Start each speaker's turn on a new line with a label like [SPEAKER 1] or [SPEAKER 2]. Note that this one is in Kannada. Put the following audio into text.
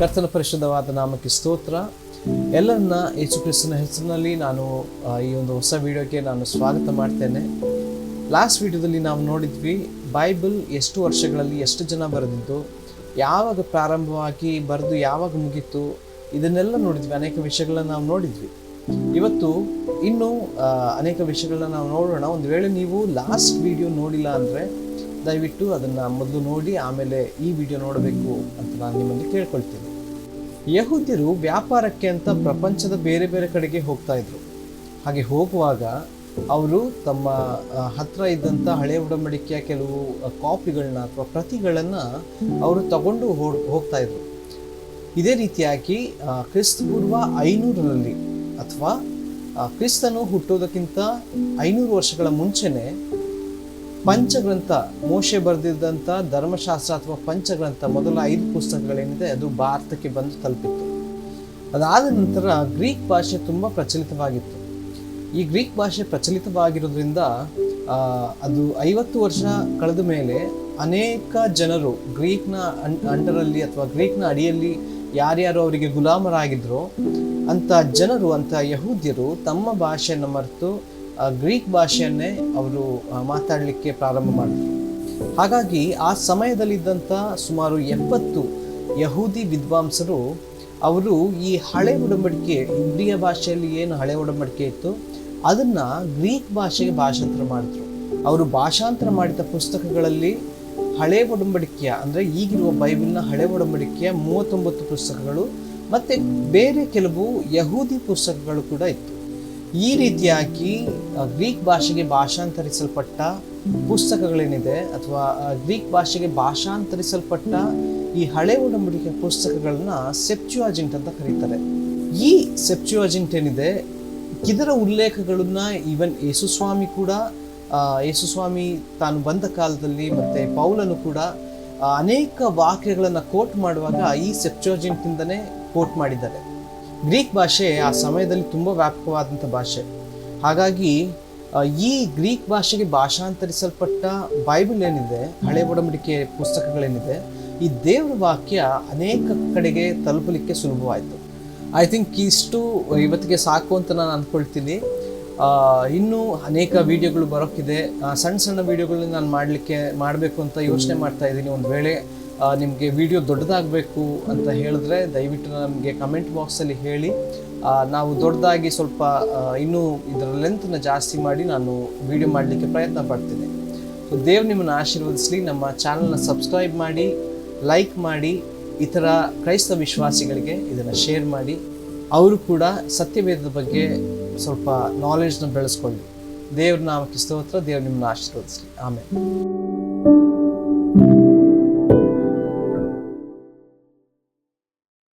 [SPEAKER 1] ಕರ್ತನ ಪರಿಶುದ್ಧವಾದ ನಾಮಕ್ಕೆ ಸ್ತೋತ್ರ. ಎಲ್ಲರನ್ನ ಯೇಸು ಕ್ರಿಸ್ತನ ಹೆಸರಿನಲ್ಲಿ ನಾನು ಈ ಒಂದು ಹೊಸ ವಿಡಿಯೋಕ್ಕೆ ನಾನು ಸ್ವಾಗತ ಮಾಡ್ತೇನೆ. ಲಾಸ್ಟ್ ವಿಡಿಯೋದಲ್ಲಿ ನಾವು ನೋಡಿದ್ವಿ ಬೈಬಲ್ ಎಷ್ಟು ವರ್ಷಗಳಲ್ಲಿ ಎಷ್ಟು ಜನ ಬರೆದಿದ್ದು, ಯಾವಾಗ ಪ್ರಾರಂಭವಾಗಿ ಬರೆದು ಯಾವಾಗ ಮುಗೀತು, ಇದನ್ನೆಲ್ಲ ನೋಡಿದ್ವಿ, ಅನೇಕ ವಿಷಯಗಳನ್ನ ನಾವು ನೋಡಿದ್ವಿ. ಇವತ್ತು ಇನ್ನೂ ಅನೇಕ ವಿಷಯಗಳನ್ನ ನಾವು ನೋಡೋಣ. ಒಂದು ವೇಳೆ ನೀವು ಲಾಸ್ಟ್ ವಿಡಿಯೋ ನೋಡಿಲ್ಲ ಅಂದರೆ ದಯವಿಟ್ಟು ಅದನ್ನು ಮೊದಲು ನೋಡಿ ಆಮೇಲೆ ಈ ವಿಡಿಯೋ ನೋಡಬೇಕು ಅಂತ ನಾನು ನಿಮ್ಮಲ್ಲಿ ಕೇಳ್ಕೊಳ್ತೀನಿ. ಯಹೂದ್ಯರು ವ್ಯಾಪಾರಕ್ಕೆ ಅಂತ ಪ್ರಪಂಚದ ಬೇರೆ ಬೇರೆ ಕಡೆಗೆ ಹೋಗ್ತಾ ಇದ್ರು. ಹಾಗೆ ಹೋಗುವಾಗ ಅವರು ತಮ್ಮ ಹತ್ರ ಇದ್ದಂಥ ಹಳೆ ಉಡಂಬಡಿಕೆಯ ಕೆಲವು ಕಾಪಿಗಳನ್ನ ಅಥವಾ ಪ್ರತಿಗಳನ್ನು ಅವರು ತಗೊಂಡು ಹೋಗ್ತಾ ಇದ್ರು. ಇದೇ ರೀತಿಯಾಗಿ ಆ, ಕ್ರಿಸ್ತಪೂರ್ವ ಐನೂರರಲ್ಲಿ ಅಥವಾ ಕ್ರಿಸ್ತನು ಹುಟ್ಟೋದಕ್ಕಿಂತ ಐನೂರು ವರ್ಷಗಳ ಮುಂಚೆನೆ ಪಂಚಗ್ರಂಥ, ಮೋಶೆ ಬರೆದಿದ್ದಂಥ ಧರ್ಮಶಾಸ್ತ್ರ ಅಥವಾ ಪಂಚಗ್ರಂಥ ಮೊದಲ ಐದು ಪುಸ್ತಕಗಳೇನಿದೆ, ಅದು ಭಾರತಕ್ಕೆ ಬಂದು ತಲುಪಿತ್ತು. ಅದಾದ ನಂತರ ಗ್ರೀಕ್ ಭಾಷೆ ತುಂಬ ಪ್ರಚಲಿತವಾಗಿತ್ತು. ಈ ಗ್ರೀಕ್ ಭಾಷೆ ಪ್ರಚಲಿತವಾಗಿರೋದ್ರಿಂದ ಅದು ಐವತ್ತು ವರ್ಷ ಕಳೆದ ಮೇಲೆ ಅನೇಕ ಜನರು ಗ್ರೀಕ್ನ ಅಂಡರಲ್ಲಿ ಅಥವಾ ಗ್ರೀಕ್ನ ಅಡಿಯಲ್ಲಿ ಯಾರ್ಯಾರು ಅವರಿಗೆ ಗುಲಾಮರಾಗಿದ್ರು, ಅಂಥ ಜನರು, ಅಂಥ ಯಹೂದ್ಯರು ತಮ್ಮ ಭಾಷೆಯನ್ನು ಮರೆತು ಗ್ರೀಕ್ ಭಾಷೆಯನ್ನೇ ಅವರು ಮಾತಾಡಲಿಕ್ಕೆ ಪ್ರಾರಂಭ ಮಾಡಿದರು. ಹಾಗಾಗಿ ಆ ಸಮಯದಲ್ಲಿದ್ದಂಥ ಸುಮಾರು ಎಪ್ಪತ್ತು ಯಹೂದಿ ವಿದ್ವಾಂಸರು ಅವರು ಈ ಹಳೆ ಒಡಂಬಡಿಕೆ ಇಬ್ರಿಯ ಭಾಷೆಯಲ್ಲಿ ಏನು ಹಳೆ ಒಡಂಬಡಿಕೆ ಇತ್ತು, ಅದನ್ನು ಗ್ರೀಕ್ ಭಾಷೆಗೆ ಭಾಷಾಂತರ ಮಾಡಿದ್ರು. ಅವರು ಭಾಷಾಂತರ ಮಾಡಿದ ಪುಸ್ತಕಗಳಲ್ಲಿ ಹಳೆ ಒಡಂಬಡಿಕೆಯ, ಅಂದರೆ ಈಗಿರುವ ಬೈಬಲ್ನ ಹಳೆ ಒಡಂಬಡಿಕೆಯ ಮೂವತ್ತೊಂಬತ್ತು ಪುಸ್ತಕಗಳು, ಮತ್ತು ಬೇರೆ ಕೆಲವು ಯಹೂದಿ ಪುಸ್ತಕಗಳು ಕೂಡ ಇತ್ತು. ಈ ರೀತಿಯಾಗಿ ಗ್ರೀಕ್ ಭಾಷೆಗೆ ಭಾಷಾಂತರಿಸಲ್ಪಟ್ಟ ಪುಸ್ತಕಗಳೇನಿದೆ, ಅಥವಾ ಗ್ರೀಕ್ ಭಾಷೆಗೆ ಭಾಷಾಂತರಿಸಲ್ಪಟ್ಟ ಈ ಹಳೆ ಒಡಂಬಡಿಕೆ ಪುಸ್ತಕಗಳನ್ನ ಸೆಪ್ಚುಯಾಜಿಂಟ್ ಅಂತ ಕರೀತಾರೆ. ಈ ಸೆಪ್ಚುಯಾಜಿಂಟ್ ಏನಿದೆ, ಇದರ ಉಲ್ಲೇಖಗಳನ್ನ ಈವನ್ ಯೇಸುಸ್ವಾಮಿ ಕೂಡ ಯೇಸುಸ್ವಾಮಿ ತಾನು ಬಂದ ಕಾಲದಲ್ಲಿ ಮತ್ತೆ ಪೌಲನು ಕೂಡ ಅನೇಕ ವಾಕ್ಯಗಳನ್ನು ಕೋಟ್ ಮಾಡುವಾಗ ಈ ಸೆಪ್ಚುಯಾಜಿಂಟಿಂದನೇ ಕೋಟ್ ಮಾಡಿದ್ದಾರೆ. ಗ್ರೀಕ್ ಭಾಷೆ ಆ ಸಮಯದಲ್ಲಿ ತುಂಬ ವ್ಯಾಪಕವಾದಂಥ ಭಾಷೆ. ಹಾಗಾಗಿ ಈ ಗ್ರೀಕ್ ಭಾಷೆಗೆ ಭಾಷಾಂತರಿಸಲ್ಪಟ್ಟ ಬೈಬಲ್ ಏನಿದೆ, ಹಳೆ ಒಡಂಬಡಿಕೆ ಪುಸ್ತಕಗಳೇನಿದೆ, ಈ ದೇವರ ವಾಕ್ಯ ಅನೇಕ ಕಡೆಗೆ ತಲುಪಲಿಕ್ಕೆ ಸುಲಭವಾಯಿತು. ಐ ಥಿಂಕ್ ಇಷ್ಟು, ಇವತ್ತಿಗೆ ಸಾಕು ಅಂತ ನಾನು ಅಂದ್ಕೊಳ್ತೀನಿ ಇನ್ನೂ ಅನೇಕ ವಿಡಿಯೋಗಳು ಬರೋಕ್ಕಿದೆ. ಸಣ್ಣ ಸಣ್ಣ ವಿಡಿಯೋಗಳನ್ನ ನಾನು ಮಾಡಲಿಕ್ಕೆ, ಮಾಡಬೇಕು ಅಂತ ಯೋಚನೆ ಮಾಡ್ತಾ ಇದ್ದೀನಿ. ಒಂದು ವೇಳೆ ನಿಮಗೆ ವಿಡಿಯೋ ದೊಡ್ಡದಾಗಬೇಕು ಅಂತ ಹೇಳಿದ್ರೆ ದಯವಿಟ್ಟು ನಮಗೆ ಕಮೆಂಟ್ ಬಾಕ್ಸಲ್ಲಿ ಹೇಳಿ. ನಾವು ದೊಡ್ಡದಾಗಿ ಸ್ವಲ್ಪ ಇನ್ನೂ ಇದರ ಲೆಂತ್ನ ಜಾಸ್ತಿ ಮಾಡಿ ನಾನು ವಿಡಿಯೋ ಮಾಡಲಿಕ್ಕೆ ಪ್ರಯತ್ನ ಪಡ್ತೀನಿ. ಸೊ ದೇವ್ರು ನಿಮ್ಮನ್ನು ಆಶೀರ್ವದಿಸಲಿ, ನಮ್ಮ ಚಾನಲ್ನ ಸಬ್ಸ್ಕ್ರೈಬ್ ಮಾಡಿ ಲೈಕ್ ಮಾಡಿ, ಇತರ ಕ್ರೈಸ್ತ ವಿಶ್ವಾಸಿಗಳಿಗೆ ಇದನ್ನು ಶೇರ್ ಮಾಡಿ. ಅವರು ಕೂಡ ಸತ್ಯವೇದದ ಬಗ್ಗೆ ಸ್ವಲ್ಪ ನಾಲೆಜ್ನ ಬೆಳೆಸ್ಕೊಳ್ಳಿ. ದೇವ್ರ ನಾಮಕ್ಕೆ ಸ್ತೋತ್ರ, ದೇವ್ರು ನಿಮ್ಮನ್ನ ಆಶೀರ್ವದಿಸಲಿ. ಆಮೇಲೆ